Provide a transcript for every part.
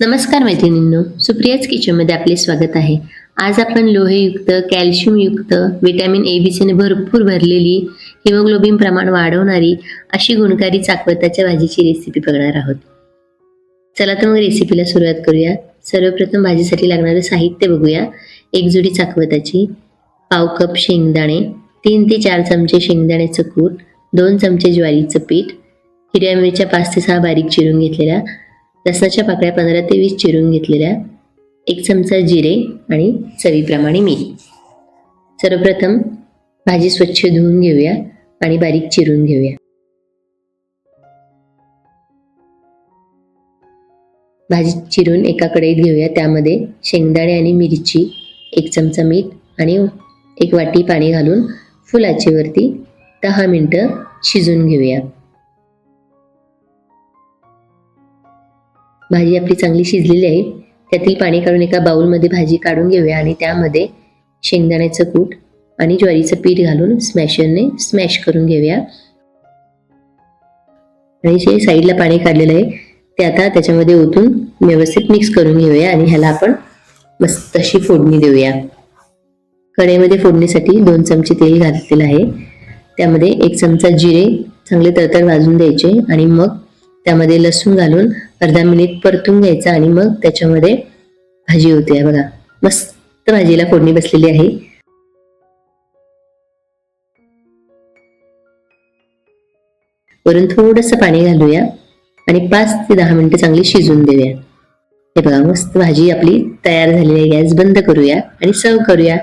नमस्कार मैत्रिणींनो सुप्रियाच किचनमध्ये आपले स्वागत आहे. आज आपण लोहयुक्त कॅल्शियमयुक्त व्हिटॅमिन ए बी सीने भरपूर भरलेली हिमोग्लोबिन प्रमाण वाढवणारी अशी गुणकारी चाकवताच्या भाजीची रेसिपी बघणार आहोत. चला तर मग रेसिपीला सुरुवात करूया. सर्वप्रथम भाजीसाठी लागणारे साहित्य बघूया. एक जुडी चाकवताची पाव कप शेंगदाणे तीन ते चार चमचे शेंगदाण्याचं कूट दोन चमचे ज्वारीचं पीठ हिरव्या मिरच्या पाच ते सहा बारीक चिरून घेतलेल्या लसणाच्या पाकळ्या पंधरा ते वीस चिरून घेतलेल्या एक चमचा जिरे आणि चवीप्रमाणे मीठ. सर्वप्रथम भाजी स्वच्छ धुवून घेऊया आणि बारीक चिरून घेऊया. भाजी चिरून एका कढईत घेऊया. त्यामध्ये शेंगदाणे आणि मिरची एक चमचा मीठ आणि एक वाटी पाणी घालून फुल वरती दहा मिनटं शिजून घेऊया. भाजी आपली चांगली शिजलेली आहे. त्यातील पाणी काढून एका बाऊलमध्ये भाजी काढून घेऊया आणि त्यामध्ये शेंगदाण्याचं कूट आणि ज्वारीचं पीठ घालून स्मॅशरने स्मॅश करून घेऊया. आणि जे साईडला पाणी काढलेलं आहे ते आता त्याच्यामध्ये ओतून व्यवस्थित मिक्स करून घेऊया आणि ह्याला आपण मस्त अशी फोडणी देऊया. कढईमध्ये फोडणीसाठी दोन चमचे तेल घातलेलं आहे. त्यामध्ये एक चमचा जिरे चांगले तरतर भाजून द्यायचे आणि मग त्यामध्ये लसूण घालून अर्धा मिनिट परतून घ्यायचा आणि मग त्याच्यामध्ये भाजी होते. बघा मस्त भाजीला फोडणी बसलेली आहे. वरून थोडस पाणी घालूया आणि पाच ते दहा मिनिटं चांगली शिजून देऊया. हे बघा मस्त भाजी आपली तयार झालेली आहे. गॅस बंद करूया आणि सर्व करूया.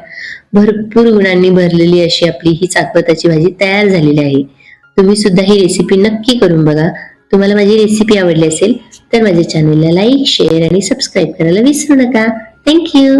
भरपूर गुणांनी भरलेली अशी आपली ही चाकवताची भाजी तयार झालेली आहे. तुम्ही सुद्धा ही रेसिपी नक्की करून बघा. तुम्हाला माझी रेसिपी आवडली असेल तर माझ्या चॅनलला लाईक शेअर आणि सबस्क्राईब करायला विसरू नका. थँक्यू